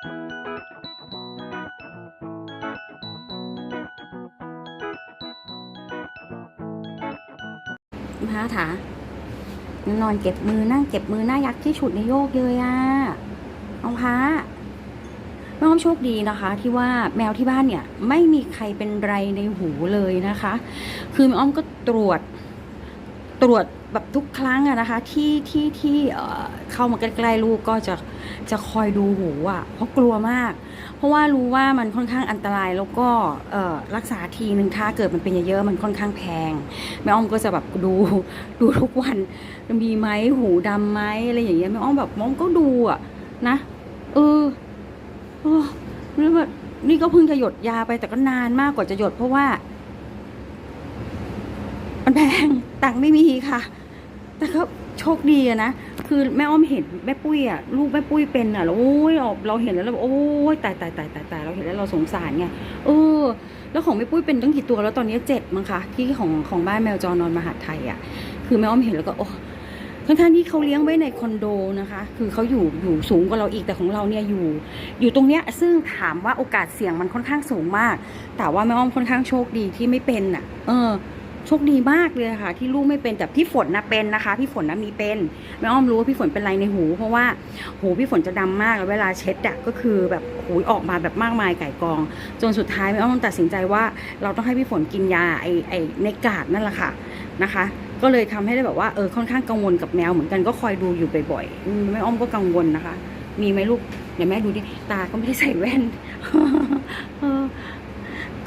พระถานอนเก็บมือนั่งเก็บมือหน้ายักษ์ที่ฉุดในโยกเลยอะเอาพระแม่อ้อมโชคดีนะคะ ที่ว่าแมวที่บ้านเนี่ย ไม่มีใครเป็นไรในหูเลยนะคะ คือแม่อ้อมก็ตรวจ ตรวจแบบทุกครั้งอะนะคะ ที่ที่ที่เข้ามาใกล้ๆลูกก็จะจะคอยดูหูอะเพราะกลัวมาก เพราะว่ารู้ว่ามันค่อนข้างอันตรายแล้วก็รักษาทีนึงถ้าเกิดมันเป็นเยอะๆมันค่อนข้างแพงแม่อ้อมก็จะแบบดูดูทุกวันมีไหมหูดำไหมอะไรอย่างเงี้ยแม่อ้อมแบบมอ้อมก็ดูอะนะเออโอ้นี่ว่านี่ก็เพิ่งจะหยดยาไปแต่ก็นานมากกว่าจะหยดเพราะว่า มันแพงตังค์ไม่มีค่ะ แต่ก็โชคดีอะนะ คือแม่อ้อมเห็นแม่ปุ้ยอะลูกแม่ปุ้ยเป็นอะแล้วโอ้ยเราเห็นแล้วเราโอ้ยตายตายตายตายตายเราเห็นแล้วเราสงสารไงเออ แล้วของแม่ปุ้ยเป็นตั้งกี่ตัวแล้วตอนนี้เจ็ดมั้งคะที่ของของบ้านแมวจรนอนมหาไทยอะคือแม่อ้อมเห็นแล้วก็โอ้ทั้งๆที่เขาเลี้ยงไว้ในคอนโดนะคะ คือเขาอยู่อยู่สูงกว่าเราอีกแต่ของเราเนี่ยอยู่ อยู่ตรงเนี้ยซึ่งถามว่าโอกาสเสี่ยงมันค่อนข้างสูงมาก แต่ว่าแม่อ้อมค่อนข้างโชคดีที่ไม่เป็นอะ เออ โชคดีมากเลยค่ะ ที่ลูกไม่เป็นแต่พี่ฝนนะเป็นนะคะ พี่ฝนนะมีเป็นแม่อ้อมรู้ว่าพี่ฝนเป็นไรในหู เพราะว่าหูพี่ฝนจะดำมากแล้วเวลาเช็ดอะก็คือแบบหูออกมาแบบมากมายไก่กอง จนสุดท้ายแม่อ้อมตัดสินใจว่าเราต้องให้พี่ฝนกินยาไอไอในกาดนั่นแหละค่ะนะคะก็เลยทำให้ได้แบบว่าเออค่อนข้างกังวลกับแมวเหมือนกันก็คอยดูอยู่บ่อยๆอืมแม่อ้อมก็กังวลนะคะ มีไหมลูกเดี๋ยวแม่ดูดิตาก็ไม่ได้ใส่แว่น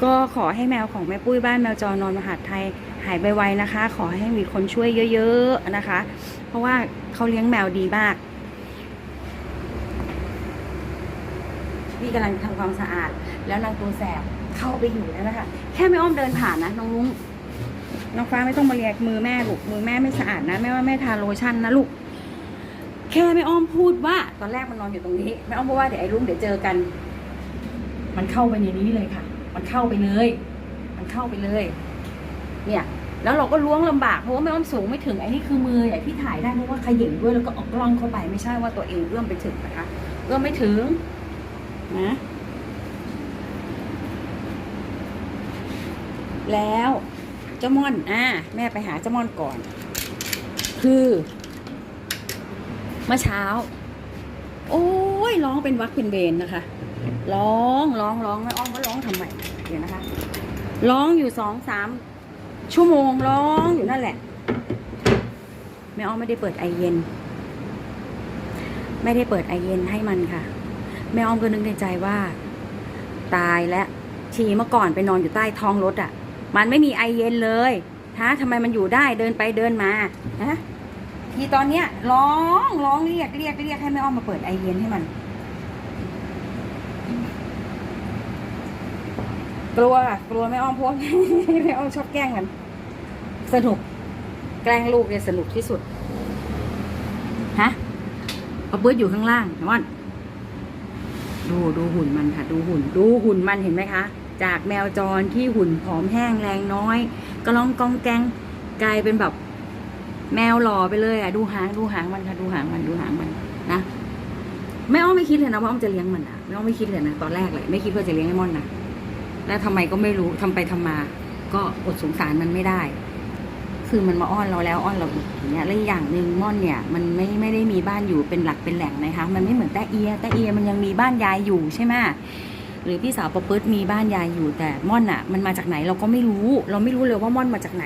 ก็ขอให้แมวของแม่ปุ้ยบ้านแมวจรนอนมหาดไทย หายไวๆนะคะ ขอให้มีคนช่วยเยอะๆนะคะ เพราะว่าเขาเลี้ยงแมวดีมากพี่กำลังทำความสะอาด แล้วนางตัวแสบเข้าไปอยู่แล้วนะคะ แค่ไม่อ้อมเดินผ่านนะน้องลุงน้องฟ้าไม่ต้องมาเรียกมือแม่ลูกมือแม่ไม่สะอาดนะแม่ว่าแม่ทาโลชั่นนะลูกแค่ไม่อ้อมพูดว่าตอนแรกมันนอนอยู่ตรงนี้แม่อ้อมพูดว่าเดี๋ยวไอ้ลุงเดี๋ยวเจอกัน มันเข้าไปในนี้เลยค่ะ มันเข้าไปเลย มันเข้าไปเลย เนี่ยแล้วเราก็ล้วงลำบากเพราะว่าแม่อ้อมสูงไม่ถึงไอ้นี่คือมือใหญ่ที่ถ่ายได้เพราะว่าขย่งด้วยแล้วก็ออกกล้องเข้าไปไม่ใช่ว่าตัวเองเอื้อมไปถึงนะคะเอื้อมไม่ถึงนะแล้วเจ้าม่อนอ่าแม่ไปหาเจ้าม่อนก่อน คือเมื่อเช้า โอ้ยร้องเป็นวักเป็นเวรนะคะ ร้องร้องร้องไม่อ้อมก็ร้องทำไมเดี๋ยวนะคะ ร้องอยู่สองสาม ชั่วโมงร้องอยู่นั่นแหละแม่อ้อมไม่ได้เปิดไอเย็น ไม่ได้เปิดไอเย็นให้มันค่ะ แม่อ้อมก็นึกในใจว่า ตายแล้วทีเมื่อก่อนไปนอนอยู่ใต้ท้องรถอะ่ะ มันไม่มีไอเย็นเลยฮะทำไมมันอยู่ได้เดินไปเดินมาฮะทีตอนเนี้ยร้องร้องเรียกเรียกเรียกให้แม่อ้อมมาเปิดไอเย็นให้มัน กลัวค่ะกลัวแม่อ้อมเพราะว่าแม่อ้อมชอบแกล้งมัน สนุก แกล้งลูกเนี่ยสนุกที่สุด ฮะเอาเบิร์ดอยู่ข้างล่างมอนดูดูหุ่นมันค่ะ ดูหุ่น ดูหุ่นมันเห็นไหมคะ จากแมวจรที่หุ่นผอมแห้งแรงน้อยกระลองกองแกงกลายเป็นแบบแมวหล่อไปเลยอะ ดูหางดูหางมันค่ะ ดูหางมันดูหางมันนะแม่อ้อมไม่คิดเลยนะว่าอ้อมจะเลี้ยงมันอะแม่อ้อมไม่คิดเลยนะตอนแรกเลยไม่คิดว่าจะเลี้ยงไอ้ม่อนนะแล้วทำไมก็ไม่รู้ทำไปทำมา ก็อดสงสารมันไม่ได้ คือมันมาอ้อนเราแล้วอ้อนเราอีกอย่างเงี้ยแล้วอย่างหนึ่งม่อนเนี่ยมันไม่ไม่ได้มีบ้านอยู่เป็นหลักเป็นแหล่งนะคะ มันไม่เหมือนแต้เอียแต้เอียมันยังมีบ้านยายอยู่ใช่ไหมหรือพี่สาวประพฤติมีบ้านยายอยู่แต่ม่อนอะ มันมาจากไหนเราก็ไม่รู้ เราไม่รู้เลยว่าม่อนมาจากไหน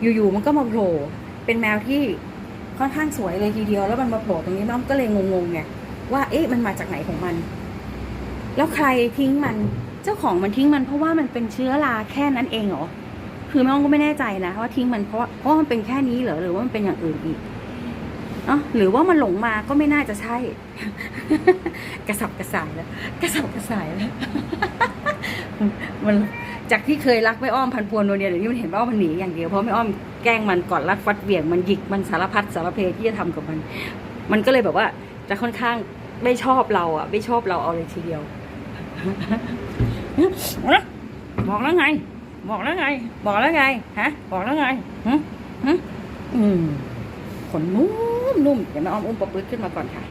อยู่ๆมันก็มาโผล่เป็นแมวที่ค่อนข้างสวยเลยทีเดียว แล้วมันมาโผล่ตรงนี้น้องก็เลยงงๆไงว่าเอ๊ะมันมาจากไหนของมัน แล้วใครทิ้งมันเจ้าของมันทิ้งมันเพราะว่ามันเป็นเชื้อราแค่นั้นเองเหรอ คือแม่อ้อมก็ไม่แน่ใจนะว่าทิ้งมันเพราะว่าเพราะมันเป็นแค่นี้เหรอหรือว่ามันเป็นอย่างอื่นอีกเนาะหรือว่ามันหลงมาก็ไม่น่าจะใช่ กระสับกระส่ายแล้วกระสับกระส่ายแล้วมันจากที่เคยรักไม่อ้อมพันพวนโนเนี่ยเดี๋ยวนี้มันเห็นว่ามันหนีอย่างเดียวเพราะไม่อ้อมแกล้งมันกอดรัดฟัดเหวี่ยงมันหยิกมันสารพัดสารเพที่จะทำกับมัน มันก็เลยแบบว่า จะค่อนข้างไม่ชอบเราอะ ไม่ชอบเราเอาเลยทีเดียวบอกแล้วไง บอกแล้วไง บอกแล้วไง ฮะ บอกแล้วไงฮะฮะอืมขนนุ่มนุ่มเดี๋ยวแม่อ้อมอุ้มปะปื๊ดขึ้นมาก่อนค่ะ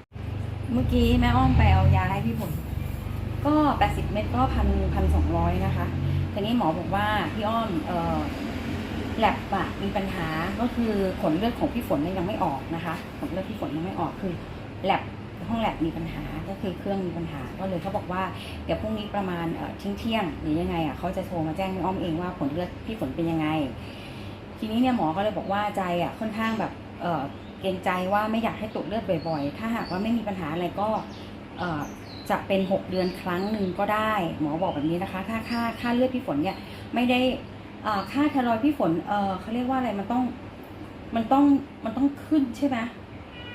เมื่อกี้แม่อ้อมไปเอายาให้พี่ผลก็80เม็ดก็พันพันสองร้อยนะคะ ทีนี้หมอบอกว่าพี่อ้อมเอ่อแลบอะมีปัญหาก็คือผลเลือดของพี่ฝนเนี่ยยังไม่ออกนะคะผลเลือดพี่ฝนยังไม่ออกคือแลบ ห้องแลบมีปัญหาก็คือเครื่องมีปัญหา ก็เลยเขาบอกว่าเดี๋ยวพรุ่งนี้ประมาณเออเที่ยงเที่ยงหรือยังไงอะเขาจะโทรมาแจ้งพี่อ้อมเองว่าผลเลือดพี่ฝนเป็นยังไง ทีนี้เนี่ยหมอก็เลยบอกว่าใจอะค่อนข้างแบบเออเกรงใจว่าไม่อยากให้ตรวจเลือดบ่อยๆ ถ้าหากว่าไม่มีปัญหาอะไรก็เออจะเป็น 6 เดือนครั้งหนึ่งก็ได้ หมอบอกแบบนี้นะคะ ถ้าค่าค่าเลือดพี่ฝนเนี่ยไม่ได้เอ่อค่าไทรอยด์พี่ฝนเออเขาเรียกว่าอะไรมันต้องมันต้องมันต้องขึ้นใช่ไหม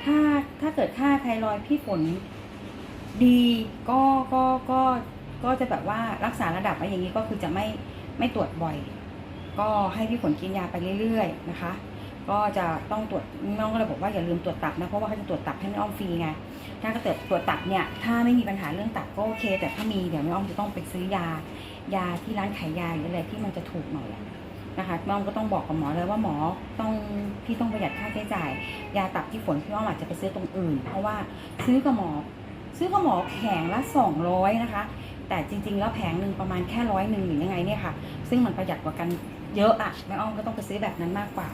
ถ้า ถ้าเกิดค่าไทรอยพี่ฝนดีก็ก็ก็ก็จะแบบว่ารักษาระดับไว้อย่างนี้ก็คือจะไม่ไม่ตรวจบ่อย ก็ให้พี่ฝนกินยาไปเรื่อย ๆ นะคะ ก็จะต้องตรวจน้องก็เลยบอกว่าอย่าลืมตรวจตับนะเพราะว่าเขาจะตรวจตับให้แม่อ้อมฟรีไงถ้าเกิดตรวจตับเนี่ยถ้าไม่มีปัญหาเรื่องตับก็โอเค แต่ถ้ามีเดี๋ยวแม่อ้อมจะต้องไปซื้อยา ยาที่ร้านขายยาหรืออะไรที่มันจะถูกหน่อยอะ นะคะแม่อ้อมก็ต้องบอกกับหมอเลยว่าหมอต้องพี่ต้องประหยัดค่าใช้จ่าย ยาตับที่ฝนพี่อ้อมอาจจะไปซื้อตรงอื่น เพราะว่าซื้อกับหมอ ซื้อกับหมอแผงละสองร้อยนะคะ แต่จริง ๆ แล้วแผงหนึ่งประมาณแค่ร้อยหนึ่งหรือยังไงเนี่ยค่ะ ซึ่งมันประหยัดกว่ากันเยอะอะแม่อ้อมก็ต้องไปซื้อแบบนั้นมากกว่า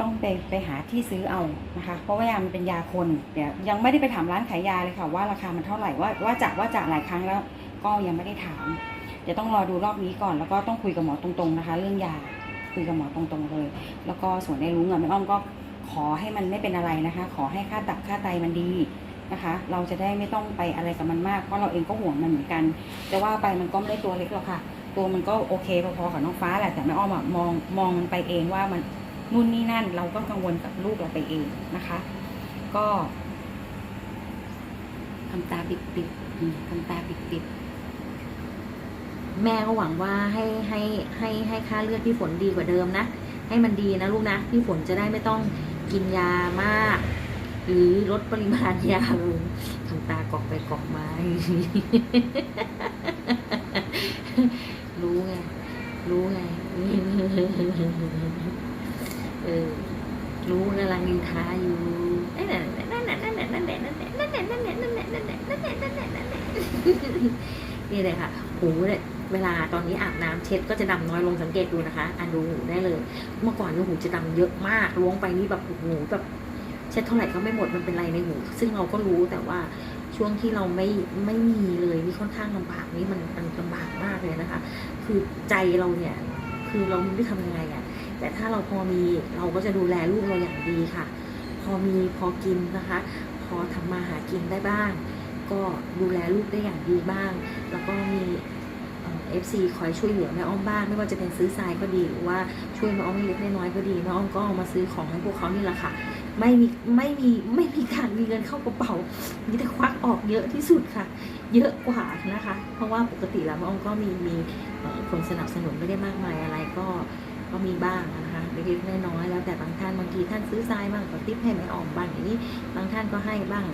ต้องไปไปหาที่ซื้อเอานะคะ เพราะว่ายามันเป็นยาคนเดี๋ยวยังไม่ได้ไปถามร้านขายยาเลยค่ะว่าราคามันเท่าไหร่ว่าว่าจากว่าจากหลายครั้งแล้วก็ยังไม่ได้ถาม เดี๋ยวต้องรอดูรอบนี้ก่อนแล้วก็ต้องคุยกับหมอตรงๆนะคะ เรื่องยาคุยกับหมอตรงๆเลย แล้วก็ส่วนในรุ้งอะแม่อ้อมก็ขอให้มันไม่เป็นอะไรนะคะ ขอให้ค่าตับค่าไตมันดีนะคะ เราจะได้ไม่ต้องไปอะไรกับมันมากเพราะเราเองก็ห่วงมันเหมือนกันแต่ว่าไปมันก็ไม่ได้ตัวเล็กหรอกค่ะ ตัวมันก็โอเคพอๆกับน้องฟ้าแหละแต่แม่อ้อมอะมองมองมันไปเองว่ามันนู่นนี่นั่น เราก็กังวลกับลูกเราไปเองนะคะ ก็ทำตาปิดๆอืมทำตาปิดๆ แม่ก็หวังว่าให้ให้ให้ให้ค่าเลือดพี่ฝนดีกว่าเดิมนะ ให้มันดีนะลูกนะ พี่ฝนจะได้ไม่ต้องกินยามาก หรือลดปริมาณยาลงทำตากรอกไปกรอกมารู้ไง รู้ไง เออ รู้กำลังนินทาอยู่นั่นแหละนั่นแหละนั่นแหละนั่นแหละนั่นแหละนั่นแหละนั่นแหละนั่นแหละนั่นแหละนั่นแหละนั่นแหละนั่นแหละนี่เลยค่ะหูเนี่ย เวลาตอนนี้อาบน้ำเช็ดก็จะดำน้อยลงสังเกตดูนะคะอ่านดูหูได้เลย เมื่อก่อนนี่หูจะดำเยอะมากล้วงไปนี่แบบโอ้โหแบบเช็ดเท่าไหร่ก็ไม่หมดมันเป็นไรในหู ซึ่งเราก็รู้แต่ว่าช่วงที่เราไม่ไม่มีเลยนี่ค่อนข้างลำบากนี่มันมันลำบากมากเลยนะคะ คือใจเราเนี่ยคือเราไม่รู้ทำยังไงอะ่ะแต่ถ้าเราพอมีเราก็จะดูแลลูกเราอย่างดีค่ะ พอมีพอกินนะคะ พอทำมาหากินได้บ้าง ก็ดูแลลูกได้อย่างดีบ้าง แล้วก็มี เอฟซีคอยช่วยเหลือแม่อ้อมบ้างไม่ว่าจะเป็นซื้อทรายก็ดีหรือว่าช่วยแม่อ้อมเล็กน้อยก็ดีแม่อ้อมก็เอามาซื้อของให้พวกเขานี่แหละค่ะไม่มีไม่มีไม่มีการมีเงินเข้ากระเป๋ามีแต่ควักออกเยอะที่สุดค่ะ เยอะกว่านะคะ เพราะว่าปกติแล้วแม่อ้อมก็มีมีคนสนับสนุนไม่ได้มากมายอะไรก็ก็มีบ้างนะคะเล็กๆน้อยๆแล้วแต่บางท่านบางทีท่านซื้อทรายบ้างก็ติปให้แม่อ้อมบ้างอย่างนี้บางท่านก็ให้บ้าง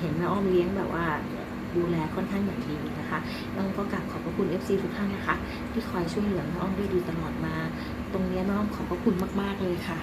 เห็นแม่อ้อมเลี้ยงแบบว่า ดูแลค่อนข้างอย่างดีนะคะน้องก็กราบขอบพระคุณ FC ทุกท่านนะคะ ที่คอยช่วยเหลือน้องด้วยดีตลอดมา ตรงนี้น้องขอบพระคุณมาก ๆ เลยค่ะ